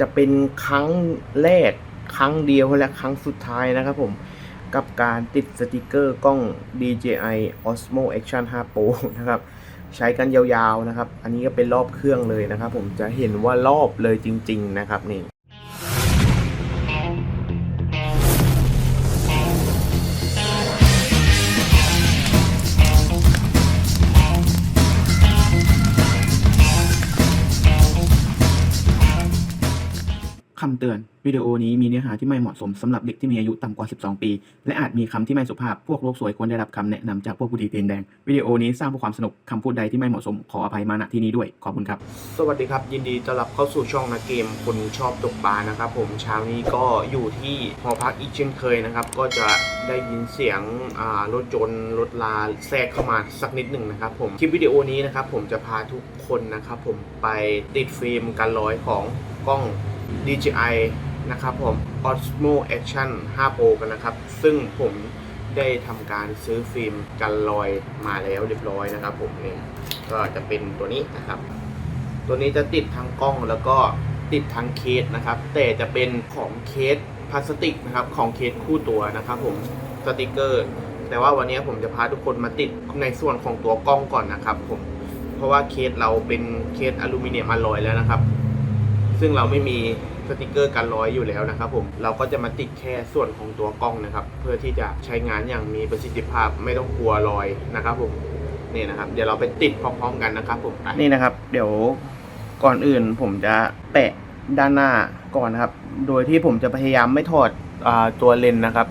จะเป็นครั้งแรกครั้งเดียวและครั้งสุดท้ายนะครับผม กับการติดสติกเกอร์กล้อง DJI Osmo Action 5 Pro นะครับ ใช้กันยาวๆนะครับ อันนี้ก็เป็นรอบเครื่องเลยนะครับผมจะเห็นว่ารอบเลยจริง ๆ นะครับนี่ วิดีโอนี้มีเนื้อหาที่ไม่เหมาะสมสำหรับเด็กที่มีอายุต่ำกว่า 12 ปี และอาจมีคำที่ไม่สุภาพ พวกโลกสวยควรได้รับคำแนะนำจากพวกผู้ดีเตียนแดง วิดีโอนี้สร้างเพื่อความสนุกคำพูดใดที่ไม่เหมาะสมขออภัยมาณที่นี้ด้วย ขอบคุณครับ สวัสดีครับ ยินดีต้อนรับเข้าสู่ช่องนะเกมคนชอบตกปลานะครับผมเช้านี้ก็อยู่ที่หอพักอีกเช่นเคยนะครับก็จะได้ยินเสียงรถจนรถลาแทรกเข้ามาสักนิดหนึ่งนะครับผมคลิปวิดีโอนี้นะครับผมจะพาทุกคนนะครับผมไปติดฟิล์มกันร้อยของกล้อง DJI นะครับผม Osmo Action 5 Pro กันนะครับ ซึ่งผมได้ทำการซื้อฟิล์มกันรอยมาแล้วเรียบร้อยนะครับผมนี่ก็จะเป็นตัวนี้นะครับ ตัวนี้จะติดทั้งกล้องแล้วก็ติดทั้งเคสนะครับ แต่จะเป็นของเคสพลาสติกนะครับของเคสคู่ตัวนะครับผมสติกเกอร์ แต่ว่าวันนี้ผมจะพาทุกคนมาติดในส่วนของตัวกล้องก่อนนะครับผมเพราะว่าเคสเราเป็นเคสอลูมิเนียมอลลอยแล้วนะครับ ซึ่งเราไม่มีสติกเกอร์กันรอยอยู่แล้วนะครับผมเราก็จะมาติดแค่ส่วนของตัวกล้องนะครับ เพื่อที่จะใช้งานอย่างมีประสิทธิภาพไม่ต้องกลัวรอยนะครับผมนี่นะครับ เดี๋ยวเราไปติดพร้อมๆกันนะครับผมนี่นะครับ เดี๋ยวก่อนอื่นผมจะแปะด้านหน้าก่อนนะครับ โดยที่ผมจะพยายามไม่ถอดอตัวเลนส์นะครับ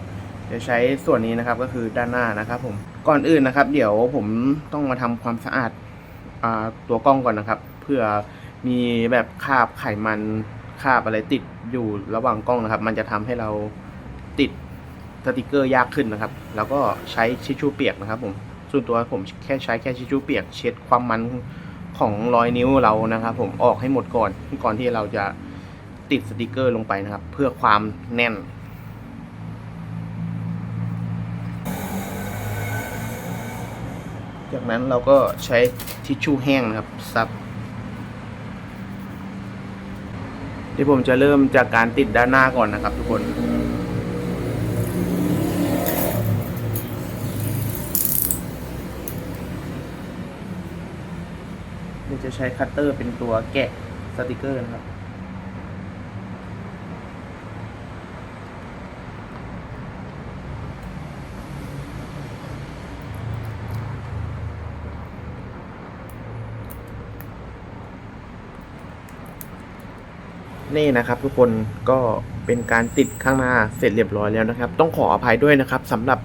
จะใช้ส่วนนี้นะครับก็คือด้านหน้านะครับ ผมก่อนอื่นนะครับ เดี๋ยวผมต้องมาทำความสะอาดอตัวกล้องก่อนนะครับ เพื่อ มีแบบคราบไขมันคราบอะไรติดอยู่ระหว่างกล้องนะครับ มันจะทำให้เราติดสติกเกอร์ยากขึ้นนะครับ แล้วก็ใช้ชิชชู่เปียกนะครับผมส่วนตัวผมแค่ใช้แค่ชิชชู่เปียก เช็ดความมันของรอยนิ้วเรานะครับ ผมออกให้หมดก่อนก่อนที่เราจะติดสติกเกอร์ลงไปนะครับ เพื่อความแน่นจากนั้นเราก็ใช้ทิชชู่แห้งนะครับซับ ที่ผมจะเริ่มจากการติดด้านหน้าก่อนนะครับทุกคนเดี๋ยวจะใช้คัตเตอร์เป็นตัวแกะสติกเกอร์นะครับ นี่นะครับทุกคนก็เป็นการติดข้างหน้าเสร็จเรียบร้อยแล้วนะครับ ต้องขออภัยด้วยนะครับสำหรับ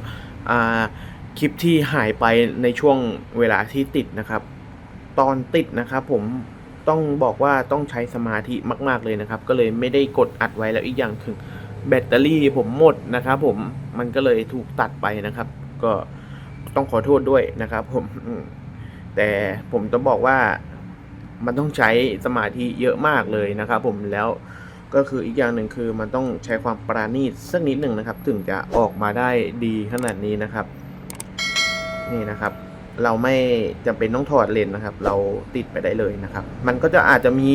คลิปที่หายไปในช่วงเวลาที่ติดนะครับ ตอนติดนะครับ ผมต้องบอกว่าต้องใช้สมาธิมาก ๆ เลยนะครับ ก็เลยไม่ได้กดอัดไว้แล้วอีกอย่างถึงแบตเตอรี่ผมหมดนะครับผมมันก็เลยถูกตัดไปนะครับ ก็ต้องขอโทษด้วยนะครับ ผมอืมแต่ผมต้องบอกว่า มันต้องใช้สมาธิเยอะมากเลยนะครับ ผมแล้วก็คืออีกอย่างหนึ่งคือมันต้องใช้ความปราณีตสักนิดหนึ่งนะครับ ถึงจะออกมาได้ดีขนาดนี้นะครับ นี่นะครับ เราไม่จำเป็นต้องถอดเลนนะครับ เราติดไปได้เลยนะครับ มันก็จะอาจจะมี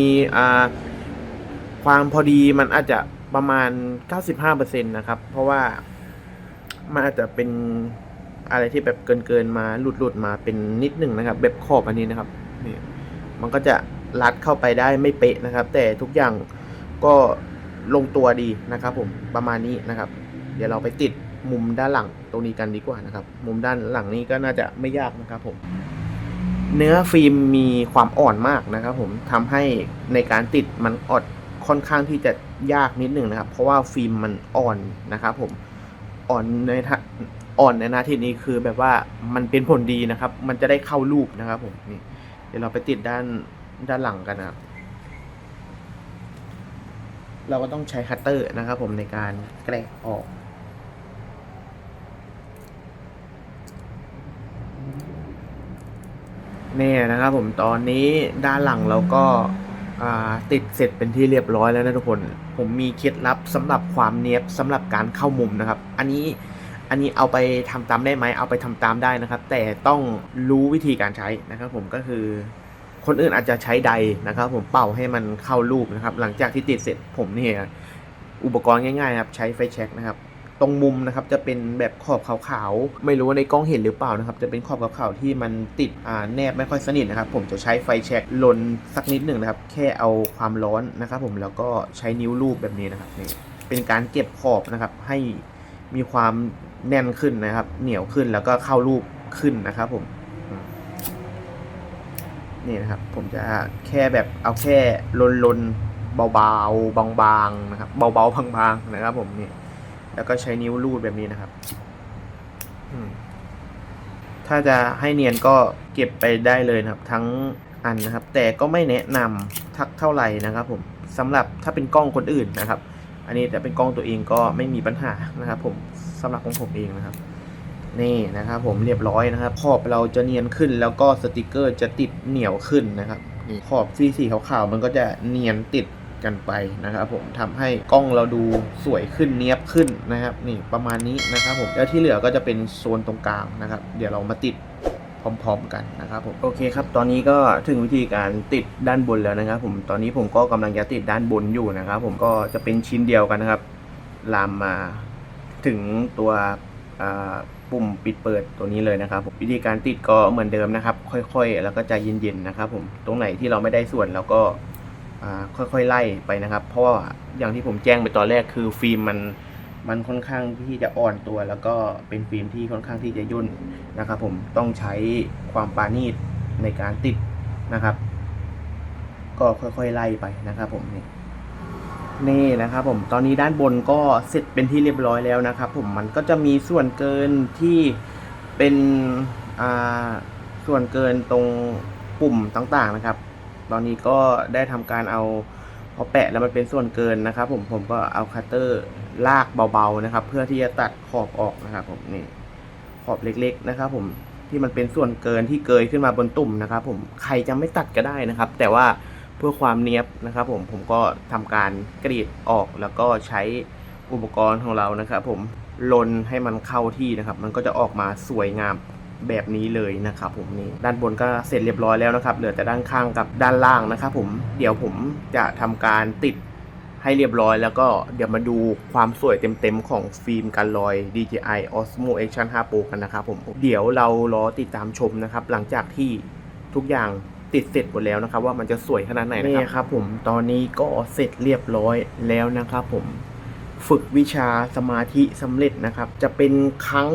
ความพอดีมันอาจจะประมาณ 95%นะครับ เพราะว่ามันอาจจะเป็นอะไรที่แบบเกินเกินมาหลุดหลุดมาเป็นนิดหนึ่งนะครับ แบบขอบอันนี้นะครับนี่ มันก็จะรัดเข้าไปได้ไม่เป๊ะนะครับ แต่ทุกอย่างก็ลงตัวดีนะครับผมประมาณนี้นะครับ เดี๋ยวเราไปติดมุมด้านหลังตรงนี้กันดีกว่านะครับ มุมด้านหลังนี้ก็น่าจะไม่ยากนะครับผมเนื้อฟิล์มมีความอ่อนมากนะครับ ผมทำให้ในการติดมันอดค่อนข้างที่จะยากนิดหนึ่งนะครับ เพราะว่าฟิล์มมันอ่อนนะครับ ผมอ่อนในทะอ่อนในนาทีนี้คือแบบว่ามันเป็นผลดีนะครับ มันจะได้เข้ารูปนะครับ ผมนี่ เดี๋ยวเราไปติดด้านด้านหลังกันนะครับ เราก็ต้องใช้คัตเตอร์นะครับ ผมในการแกะออกเนี่ยนะครับผมตอนนี้ด้านหลังเราก็ติดเสร็จเป็นที่เรียบร้อยแล้วนะทุกคน ผมมีเคล็ดลับสำหรับความเนียบสำหรับการเข้ามุมนะครับ อันนี้ อันนี้เอาไปทำตามได้ไหมเอาไปทำตามได้นะครับ แต่ต้องรู้วิธีการใช้นะครับ ผมก็คือ คนอื่นอาจจะใช้ใดนะครับ ผมเป่าให้มันเข้ารูปนะครับ หลังจากที่ติดเสร็จผมเนี่ยอุปกรณ์ง่ายๆครับใช้ไฟแช็กนะครับ ตรงมุมนะครับจะเป็นแบบขอบขาวๆไม่รู้ว่าในกล้องเห็นหรือเปล่านะครับ จะเป็นขอบขาวๆที่มันติดแนบไม่ค่อยสนิทนะครับ ผมจะใช้ไฟแช็กลนสักนิดหนึ่งนะครับ แค่เอาความร้อนนะครับ ผมแล้วก็ใช้นิ้วลูบแบบนี้นะครับนี่เป็นการเก็บขอบนะครับให้ มีความแน่นขึ้นนะครับ เหนียวขึ้นแล้วก็เข้ารูปขึ้นนะครับ ผมนี่นะครับ ผมจะแค่แบบเอาแค่ลนลนๆเบาๆบางๆนะครับ เบาๆบางๆนะครับ ผมนี่แล้วก็ใช้นิ้วลูดแบบนี้นะครับถ้าจะให้เนียนก็เก็บไปได้เลยนะครับ ทั้งอันนะครับ แต่ก็ไม่แนะนำทักเท่าไหร่นะครับ ผมสำหรับถ้าเป็นกล้องคนอื่นนะครับ อันนี้แต่เป็นกล้องตัวเองก็ไม่มีปัญหานะครับ ผมสำหรับของผมเองนะครับ นี่นะครับ ผมเรียบร้อยนะครับ ขอบเราจะเนียนขึ้น แล้วก็สติกเกอร์จะติดเหนียวขึ้นนะครับนี่ขอบสีสีขาวๆมันก็จะเนียนติดกันไปนะครับผมทำให้กล้องเราดูสวยขึ้นเนี้ยบขึ้นนะครับ นี่ประมาณนี้นะครับ ผมแล้วที่เหลือก็จะเป็นโซนตรงกลางนะครับ เดี๋ยวเรามาติด พร้อมๆกันนะครับผมโอเคครับ ตอนนี้ก็ถึงวิธีการติดด้านบนแล้วนะครับ ผมตอนนี้ผมก็กำลังจะติดด้านบนอยู่นะครับ ผมก็จะเป็นชิ้นเดียวกันนะครับ ลามมาถึงตัวปุ่มปิดเปิดตัวนี้เลยนะครับผมวิธีการติดก็เหมือนเดิมนะครับ ค่อยๆ แล้วก็ใจเย็นๆนะครับ ผมตรงไหนที่เราไม่ได้ส่วนเราก็ค่อยๆไล่ไปนะครับ เพราะว่าอย่างที่ผมแจ้งไปตอนแรกคือฟิล์มมัน มันค่อนข้างที่จะอ่อนตัว แล้วก็เป็นฟิล์มที่ค่อนข้างที่จะย่นนะครับ ผมต้องใช้ความปราณีตในการติดนะครับ ก็ค่อยๆไล่ไปนะครับ ผมนี่นี่นะครับผมตอนนี้ด้านบนก็เสร็จเป็นที่เรียบร้อยแล้วนะครับ ผมมันก็จะมีส่วนเกินที่เป็นอ่าส่วนเกินตรงปุ่มต่างๆนะครับ ตอนนี้ก็ได้ทำการเอาพอแปะแล้วมันเป็นส่วนเกินนะครับ ผมผมก็เอาคัตเตอร์ ลากเบาๆนะครับ เพื่อที่จะตัดขอบออกนะครับ ผมนี่ขอบเล็ก ๆ นะครับ ผมที่มันเป็นส่วนเกินที่เกยขึ้นมาบนตุ่มนะครับ ผมใครจะไม่ตัดก็ได้นะครับ แต่ว่าเพื่อความเนียบนะครับ ผมผมก็ทำการกรีดออกแล้วก็ใช้อุปกรณ์ของเรานะครับ ผมลนให้มันเข้าที่นะครับ มันก็จะออกมาสวยงามแบบนี้เลยนะครับ ผมนี่ด้านบนก็เสร็จเรียบร้อยแล้วนะครับ เหลือแต่ด้านข้างกับด้านล่างนะครับ ผมเดี๋ยวผมจะทำการติด ให้เรียบร้อยแล้วก็เดี๋ยวมาดูความสวยเต็มๆ ของฟิล์มกันรอย DJI Osmo Action 5 Pro กันนะครับผม เดี๋ยวเรารอติดตามชมนะครับ หลังจากที่ทุกอย่างติดเสร็จหมดแล้วนะครับ ว่ามันจะสวยขนาดไหนนะครับนี่ครับผมตอนนี้ก็เสร็จเรียบร้อยแล้วนะครับผมฝึกวิชาสมาธิสำเร็จนะครับ จะเป็นครั้ง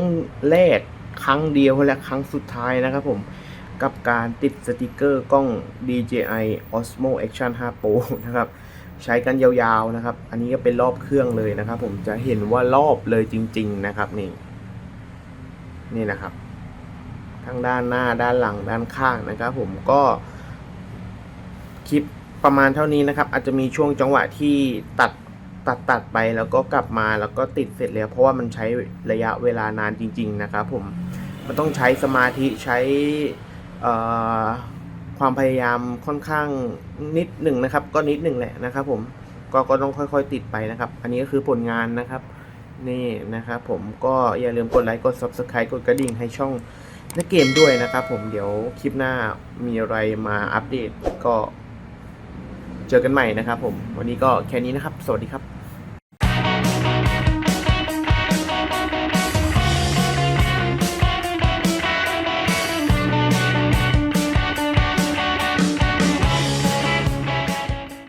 แรกครั้งเดียวและครั้งสุดท้ายนะครับผมกับการติดสติกเกอร์กล้อง DJI Osmo Action 5 Pro นะครับ ใช้กันยาวๆนะครับ อันนี้ก็เป็นรอบเครื่องเลยนะครับ ผมจะเห็นว่ารอบเลยจริง ๆนะครับนี่ นี่นะครับ ทั้งด้านหน้าด้านหลังด้านข้างนะครับ ผมก็คลิปประมาณเท่านี้นะครับ อาจจะมีช่วงจังหวะที่ตัดตัดตัดไปแล้วก็กลับมาแล้วก็ติดเสร็จแล้ว เพราะว่ามันใช้ระยะเวลานานจริง ๆ นะครับ ผมมันต้องใช้สมาธิใช้อ่อ ความพยายามค่อนข้างนิดหนึ่งนะครับ ก็นิดหนึ่งแหละนะครับ ผมก็ก็ต้องค่อย ๆ ติดไปนะครับ อันนี้ก็คือผลงานนะครับ นี่นะครับ ผมก็อย่าลืมกดไลค์กด subscribe กดกระดิ่งให้ช่องในเกมด้วยนะครับ ผมเดี๋ยวคลิปหน้ามีอะไรมาอัปเดตก็เจอกันใหม่นะครับ ผมวันนี้ก็แค่นี้นะครับ สวัสดีครับ